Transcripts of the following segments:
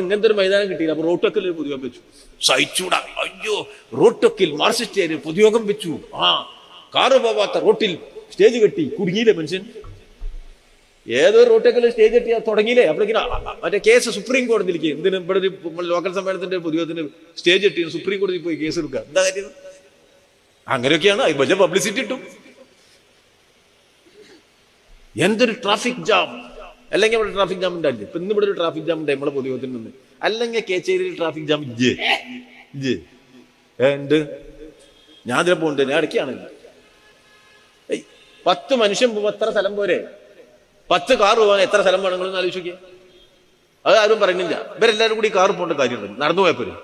ഇങ്ങനത്തെ ഒരു മൈതാനം കിട്ടിയില്ല. അപ്പൊ റോട്ടൊക്കിൽ ഒരു പൊതുയോഗം വെച്ചു. സഹിച്ചൂടാ. അയ്യോ റോട്ടൊക്കിൽ മാർസിസ്റ്റേര് പൊതുയോഗം വെച്ചു. ആ കാറ് പോവാത്ത റോട്ടിൽ സ്റ്റേജ് കെട്ടി. കുടുങ്ങിയില്ലേ മനുഷ്യൻ? ഏതോ റോട്ടൊക്കിൽ സ്റ്റേജ് കെട്ടി തുടങ്ങിയില്ലേ? അപ്പോഴേക്കും മറ്റേ കേസ് സുപ്രീം കോടതിയിലേക്ക് എന്തിനും ഇവിടെ ഒരു ലോക്കൽ സമ്മേളനത്തിന്റെ പൊതുയോഗത്തിന് സ്റ്റേജ് കെട്ടി സുപ്രീം കോടതിയിൽ പോയി കേസ് എടുക്കുക. എന്താ കാര്യം? അങ്ങനെയൊക്കെയാണ്. അത് വലിയ പബ്ലിസിറ്റി കിട്ടും എന്തൊരു ട്രാഫിക് ജാം അല്ലെങ്കിൽ ഇവിടെ ട്രാഫിക് ജാം ഉണ്ടാവില്ല ഇപ്പൊ ഇന്ന് ഇവിടെ ഒരു ട്രാഫിക് ജാം ഉണ്ട് നമ്മളെ പൊതുയോഗത്തിൽ നിന്ന്. അല്ലെങ്കിൽ കേച്ചേരിയിൽ ട്രാഫിക് ജാം ജെ. ഇജ്ജ് ഉണ്ട് ഞാൻ ഇതിലെ പോണ്ട് ഞാൻ ഇടയ്ക്കാണ് പത്ത് മനുഷ്യൻ പോകുമ്പോൾ എത്ര സ്ഥലം പോരെ? പത്ത് കാർ പോകാൻ എത്ര സ്ഥലം വേണമെങ്കിലും ആലോചിക്കുക അത് ആരും പറയുന്നില്ല. ഇവരെല്ലാവരും കൂടി കാർ പോകേണ്ട കാര്യമുണ്ട്. നടന്നു പോയപ്പോരെ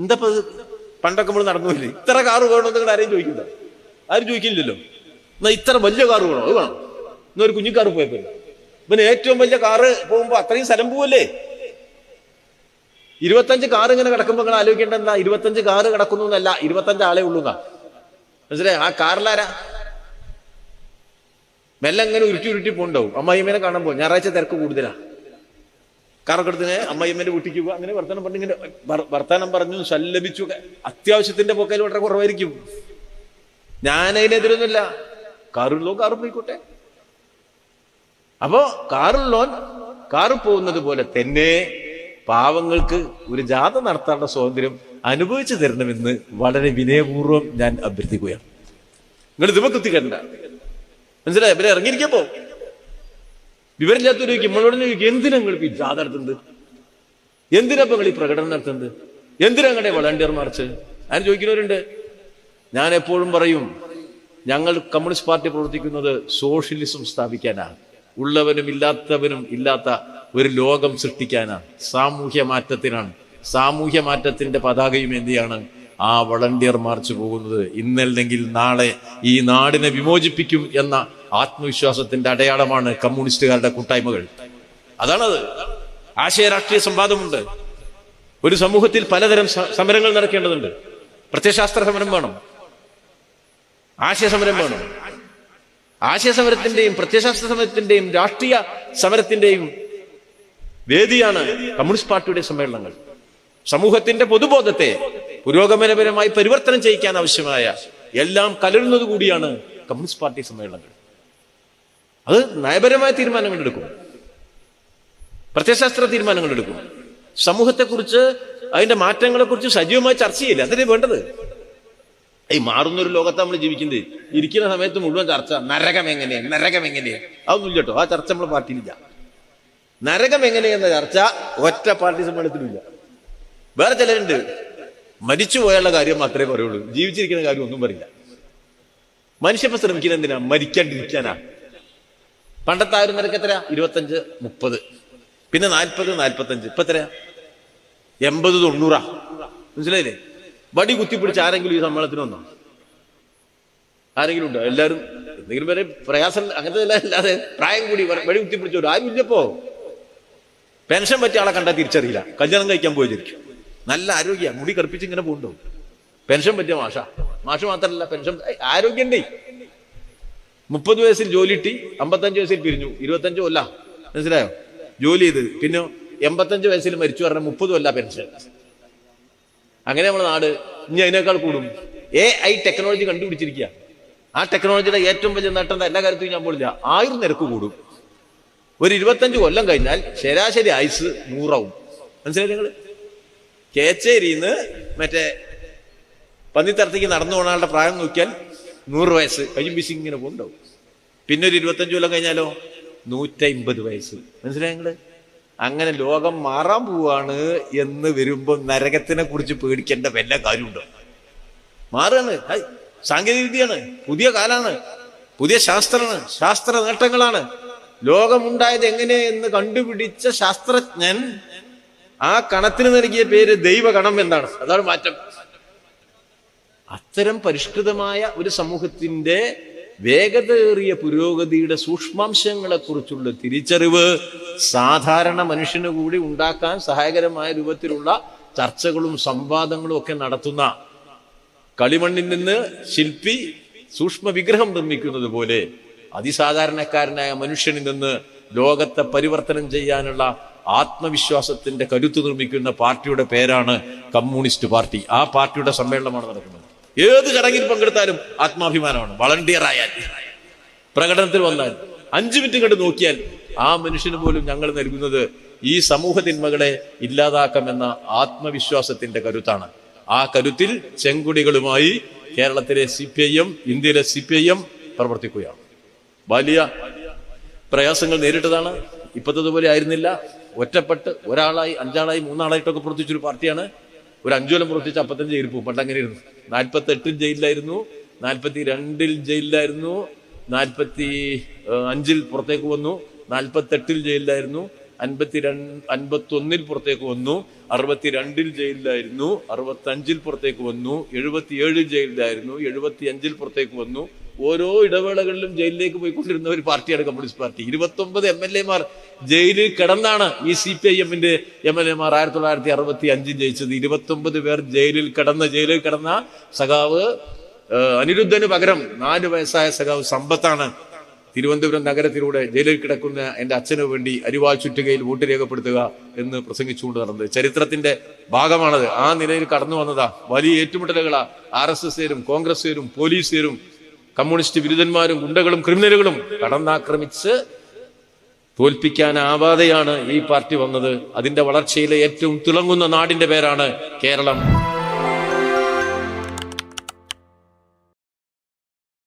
എന്താ പണ്ടൊക്കെ നമ്മൾ നടന്നു പോയില്ലേ? ഇത്ര കാർ വേണമെന്ന് നിങ്ങൾ ആരെയും ചോദിക്കില്ല. ആരും ചോദിക്കില്ലല്ലോ. എന്നാ ഇത്ര വലിയ കാർ വേണോ? അത് വേണം. എന്നാ ഒരു കുഞ്ഞു കാറ് പോയപ്പോ പിന്നെ ഏറ്റവും വലിയ കാറ് പോകുമ്പോ അത്രയും സ്ഥലം പോവല്ലേ? ഇരുപത്തഞ്ച് കാർ ഇങ്ങനെ കിടക്കുമ്പോ നിങ്ങൾ ആലോചിക്കേണ്ട എന്താ? ഇരുപത്തഞ്ച് കാറ് കിടക്കുന്നു എന്നല്ല ഇരുപത്തഞ്ച് ആളെ ഉള്ളൂ എന്നാ. മനസ്സിലായി? ആ കാറിലാരാ? മെല്ലെ ഇങ്ങനെ ഉരുട്ടി ഉരുട്ടി പോണ്ടാവും. അമ്മായിമ്മേനെ കാണാൻ പോകും ഞായറാഴ്ച തിരക്ക് കൂടുതലാ. കാറക്കെടുത്തിന് അമ്മായിമ്മേന്റെ വീട്ടിക്ക് പോകുക അങ്ങനെ വർത്തമാനം പറഞ്ഞു ഇങ്ങനെ വർ- വർത്തമാനം പറഞ്ഞു സല്ലപിച്ചു അത്യാവശ്യത്തിന്റെ പൊക്കയിൽ വളരെ കുറവായിരിക്കും. ഞാനതിനെതിരൊന്നുമില്ല. കാറുള്ളോ കാറ് പോയിക്കോട്ടെ. അപ്പോ കാറുള്ളോൻ കാറ് പോകുന്നത് പോലെ തന്നെ പാവങ്ങൾക്ക് ഒരു ജാഥ നടത്താനുള്ള സ്വാതന്ത്ര്യം അനുഭവിച്ചു തരണമെന്ന് വളരെ വിനയപൂർവം ഞാൻ അഭ്യർത്ഥിക്കുകയാണ്. നിങ്ങൾ ഇതുമ കുത്തിക്കണ്ട മനസ്സിലായി? ഇവരെ ഇറങ്ങിയിരിക്കപ്പോ വിവരമില്ലാത്തൊരു നമ്മളോട് ചോദിക്കും എന്തിനാ നിങ്ങൾ ഈ ജാഥ നടത്തുന്നത്? എന്തിനാ നിങ്ങൾ ഈ പ്രകടനം നടത്തുന്നത്? എന്തിനാ നിങ്ങളുടെ വളണ്ടിയർ മാർച്ച്? ഞാൻ ചോദിക്കുന്നവരുണ്ട്. ഞാൻ എപ്പോഴും പറയും ഞങ്ങൾ കമ്മ്യൂണിസ്റ്റ് പാർട്ടി പ്രവർത്തിക്കുന്നത് സോഷ്യലിസം സ്ഥാപിക്കാനാണ്. ഉള്ളവനും ഇല്ലാത്തവനും ഇല്ലാത്ത ഒരു ലോകം സൃഷ്ടിക്കാനാണ് സാമൂഹ്യ മാറ്റത്തിനാണ്. സാമൂഹ്യ മാറ്റത്തിന്റെ പതാകയും എന്തിയാണ്? ആ വളണ്ടിയർ മാർച്ച് പോകുന്നത്. ഇന്നല്ലെങ്കിൽ നാളെ ഈ നാടിനെ വിമോചിപ്പിക്കും എന്ന ആത്മവിശ്വാസത്തിന്റെ അടയാളമാണ് കമ്മ്യൂണിസ്റ്റുകാരുടെ കൂട്ടായ്മകൾ. അതാണത്. ആശയ രാഷ്ട്രീയ സംവാദമുണ്ട്. ഒരു സമൂഹത്തിൽ പലതരം സമരങ്ങൾ നടക്കേണ്ടതുണ്ട്. പ്രത്യശാസ്ത്ര സമരം വേണം. ആശയ സമരം വേണം. ആശയ സമരത്തിന്റെയും പ്രത്യശാസ്ത്ര സമരത്തിന്റെയും രാഷ്ട്രീയ സമരത്തിന്റെയും വേദിയാണ് കമ്മ്യൂണിസ്റ്റ് പാർട്ടിയുടെ സമ്മേളനങ്ങൾ. സമൂഹത്തിന്റെ പൊതുബോധത്തെ പുരോഗമനപരമായി പരിവർത്തനം ചെയ്യിക്കാൻ ആവശ്യമായ എല്ലാം കലരുന്നത് കൂടിയാണ് കമ്മ്യൂണിസ്റ്റ് പാർട്ടി സമ്മേളനങ്ങൾ. അത് നയപരമായ തീരുമാനങ്ങൾ എടുക്കും. പ്രത്യശാസ്ത്ര തീരുമാനങ്ങൾ എടുക്കും. സമൂഹത്തെക്കുറിച്ച് അതിന്റെ മാറ്റങ്ങളെക്കുറിച്ച് സജീവമായി ചർച്ച ചെയ്യില്ല. അതിന് വേണ്ടത്? ഈ മാറുന്നൊരു ലോകത്ത് നമ്മൾ ജീവിക്കുന്നത്. ഇരിക്കുന്ന സമയത്ത് മുഴുവൻ ചർച്ച നരകം എങ്ങനെയാണ് നരകം എങ്ങനെയാണ് അതൊന്നും ഇല്ല കേട്ടോ ആ ചർച്ച നമ്മൾ പാർട്ടിയിലില്ല. നരകം എങ്ങനെയെന്ന ചർച്ച ഒറ്റ പാർട്ടി സമ്മേളനത്തിലില്ല വേറെ ചിലരുണ്ട്. മരിച്ചു പോയുള്ള കാര്യം മാത്രമേ പറയുള്ളൂ. ജീവിച്ചിരിക്കുന്ന കാര്യം ഒന്നും പറയില്ല. മനുഷ്യപ്പ ശ്രമിക്കുന്നത് എന്തിനാ? മരിക്കാണ്ടിരിക്കാനാ. പണ്ടത്തെ ആ ഒരു നിരക്ക് എത്രയാ? ഇരുപത്തഞ്ച് മുപ്പത്. പിന്നെ നാൽപ്പത് നാൽപ്പത്തഞ്ച് ഇപ്പൊ എത്രയാ? എൺപത് തൊണ്ണൂറാ. മനസ്സിലായില്ലേ? വടി കുത്തിപ്പിടിച്ച് ആരെങ്കിലും ഈ സമ്മേളനത്തിന് വന്നോ? ആരെങ്കിലും ഉണ്ടോ? എല്ലാവരും എന്തെങ്കിലും വരെ പ്രയാസം അങ്ങനത്തെ അല്ലാതെ പ്രായം കൂടി വടി കുത്തിപ്പിടിച്ചോ ആരും ഇല്ലപ്പോ. പെൻഷൻ പറ്റിയ ആളെ കണ്ടാൽ തിരിച്ചറിയില്ല. കല്യാണം കഴിക്കാൻ പോയിരിക്കും നല്ല ആരോഗ്യ. മുടി കറുപ്പിച്ച് ഇങ്ങനെ പോകുന്നുണ്ടോ പെൻഷൻ പറ്റിയ മാഷ. മാഷ മാത്രമല്ല പെൻഷൻ ആരോഗ്യം ആരോഗ്യണ്ടേ? മുപ്പത് വയസ്സിൽ ജോലി ഇട്ടി അമ്പത്തഞ്ച് വയസ്സിൽ പിരിഞ്ഞു. ഇരുപത്തഞ്ച് കൊല്ല മനസ്സിലായോ? ജോലി ചെയ്ത്. പിന്നെ എൺപത്തഞ്ച് വയസ്സിൽ മരിച്ചു പറഞ്ഞ മുപ്പത് കൊല്ല പെൻഷൻ. അങ്ങനെ നമ്മുടെ നാട് ഇനി അതിനേക്കാൾ കൂടും. എ ഐ ടെക്നോളജി കണ്ടുപിടിച്ചിരിക്കുക. ആ ടെക്നോളജിയുടെ ഏറ്റവും വലിയ നേട്ടം എല്ലാ കാര്യത്തിലും ഞാൻ പോലില്ല ആയിരം നിരക്ക് കൂടും. ഒരു ഇരുപത്തഞ്ച് കൊല്ലം കഴിഞ്ഞാൽ ശരാശരി ആയുസ് നൂറാവും. മനസ്സിലായി നിങ്ങൾ കേച്ചേരിന്ന് മറ്റേ പന്നിത്തരത്തേക്ക് നടന്നു പോണ ആളുടെ പ്രായം നോക്കിയാൽ നൂറ് വയസ്സ്. കഴിയും ബിസി ഇങ്ങനെ പോകുന്നുണ്ടാവും പിന്നെ ഒരു ഇരുപത്തഞ്ച് കൊല്ലം കഴിഞ്ഞാലോ? നൂറ്റമ്പത് വയസ്സ്. മനസ്സിലായി നിങ്ങൾ? അങ്ങനെ ലോകം മാറാൻ പോവാണ് എന്ന് വരുമ്പോൾ നരകത്തിനെ കുറിച്ച് പേടിക്കേണ്ട വല്ല കാര്യമുണ്ടോ? മാറാണ്. സാങ്കേതിക വിദ്യയാണ്. പുതിയ കാലാണ്. പുതിയ ശാസ്ത്രമാണ്. ശാസ്ത്ര നേട്ടങ്ങളാണ്. ലോകമുണ്ടായത് എങ്ങനെ എന്ന് കണ്ടുപിടിച്ച ശാസ്ത്രജ്ഞൻ ആ കണത്തിന് നൽകിയ പേര് ദൈവകണം എന്നാണ്. അതാണ് മാറ്റം. അത്തരം പരിഷ്കൃതമായ ഒരു സമൂഹത്തിന്റെ വേഗതയേറിയ പുരോഗതിയുടെ സൂക്ഷ്മാംശങ്ങളെക്കുറിച്ചുള്ള തിരിച്ചറിവ് സാധാരണ മനുഷ്യന് കൂടി ഉണ്ടാക്കാൻ സഹായകരമായ രൂപത്തിലുള്ള ചർച്ചകളും സംവാദങ്ങളും ഒക്കെ നടത്തുന്ന കളിമണ്ണിൽ നിന്ന് ശില്പി സൂക്ഷ്മ വിഗ്രഹം നിർമ്മിക്കുന്നത് പോലെ അതിസാധാരണക്കാരനായ മനുഷ്യനിൽ നിന്ന് ലോകത്തെ പരിവർത്തനം ചെയ്യാനുള്ള ആത്മവിശ്വാസത്തിന്റെ കരുത്ത് നിർമ്മിക്കുന്ന പാർട്ടിയുടെ പേരാണ് കമ്മ്യൂണിസ്റ്റ് പാർട്ടി. ആ പാർട്ടിയുടെ സമ്മേളനമാണ് നടക്കുന്നത്. ഏത് ചടങ്ങിൽ പങ്കെടുത്താലും ആത്മാഭിമാനമാണ്. വളണ്ടിയർ ആയാൽ. പ്രകടനത്തിൽ വന്നാൽ. അഞ്ചു മിനിറ്റ് കണ്ട് നോക്കിയാൽ ആ മനുഷ്യന് പോലും ഞങ്ങൾ നൽകുന്നത് ഈ സമൂഹ തിന്മകളെ ഇല്ലാതാക്കാമെന്ന ആത്മവിശ്വാസത്തിന്റെ കരുത്താണ്. ആ കരുത്തിൽ ചെങ്കുടികളുമായി കേരളത്തിലെ സി പി ഐ എം ഇന്ത്യയിലെ സി പി ഐ എം പ്രവർത്തിക്കുകയാണ്. വലിയ പ്രയാസങ്ങൾ നേരിട്ടതാണ്. ഇപ്പോഴത്തതുപോലെ ആയിരുന്നില്ല. ഒറ്റപ്പെട്ട് ഒരാളായി അഞ്ചാളായി മൂന്നാളായിട്ടൊക്കെ പ്രവർത്തിച്ചൊരു പാർട്ടിയാണ് ഒരു അഞ്ചു കൊല്ലം പ്രവർത്തിച്ച് അപ്പത്തഞ്ച് ജയിൽ പോകും. പണ്ട് അങ്ങനെ ഇരുന്നു നാൽപ്പത്തി എട്ടിൽ ജയിലിലായിരുന്നു. നാൽപ്പത്തി രണ്ടിൽ ജയിലിലായിരുന്നു നാൽപ്പത്തി അഞ്ചിൽ പുറത്തേക്ക് വന്നു. നാൽപ്പത്തെട്ടിൽ ജയിലിലായിരുന്നു. അൻപത്തി രണ്ട് അൻപത്തി ഒന്നിൽ പുറത്തേക്ക് വന്നു. അറുപത്തി രണ്ടിൽ ജയിലിലായിരുന്നു. അറുപത്തി അഞ്ചിൽ പുറത്തേക്ക് വന്നു. എഴുപത്തി ഏഴിൽ ജയിലിലായിരുന്നു. എഴുപത്തി അഞ്ചിൽ പുറത്തേക്ക് വന്നു. ഓരോ ഇടവേളകളിലും ജയിലിലേക്ക് പോയിക്കൊണ്ടിരുന്ന ഒരു പാർട്ടിയാണ് കമ്മ്യൂണിസ്റ്റ് പാർട്ടി. ഇരുപത്തി ഒമ്പത് എം എൽ എമാർ ജയിലിൽ കിടന്നാണ് ഈ സി പി ഐ എമ്മിന്റെ എം എൽ എമാർ. ആയിരത്തി തൊള്ളായിരത്തി അറുപത്തി അഞ്ചിൽ ജയിച്ചത്. ഇരുപത്തി ഒമ്പത് പേർ ജയിലിൽ കിടന്ന ജയിലിൽ കിടന്ന സഖാവ് അനിരുദ്ധന് പകരം നാല് വയസ്സായ സഖാവ് സമ്പത്താണ് തിരുവനന്തപുരം നഗരത്തിലൂടെ ജയിലിൽ കിടക്കുന്ന എന്റെ അച്ഛനു വേണ്ടി അരിവാൾ ചുറ്റുകയിൽ വോട്ട് രേഖപ്പെടുത്തുക എന്ന് പ്രസംഗിച്ചുകൊണ്ട് നടന്നത്. ചരിത്രത്തിന്റെ ഭാഗമാണത്. ആ നിലയിൽ കടന്നു വന്നതാ വലിയ ഏറ്റുമുട്ടലുകളാ. ആർ എസ് എസുകാരും കോൺഗ്രസുകാരും പോലീസുകാരും കമ്മ്യൂണിസ്റ്റ് വിരുദ്ധന്മാരും ഗുണ്ടകളും ക്രിമിനലുകളും കടന്നാക്രമിച്ച് തോൽപ്പിക്കാനാവാതെയാണ് ഈ പാർട്ടി വന്നത്. അതിന്റെ വളർച്ചയിലെ ഏറ്റവും തിളങ്ങുന്ന നാടിന്റെ പേരാണ് കേരളം.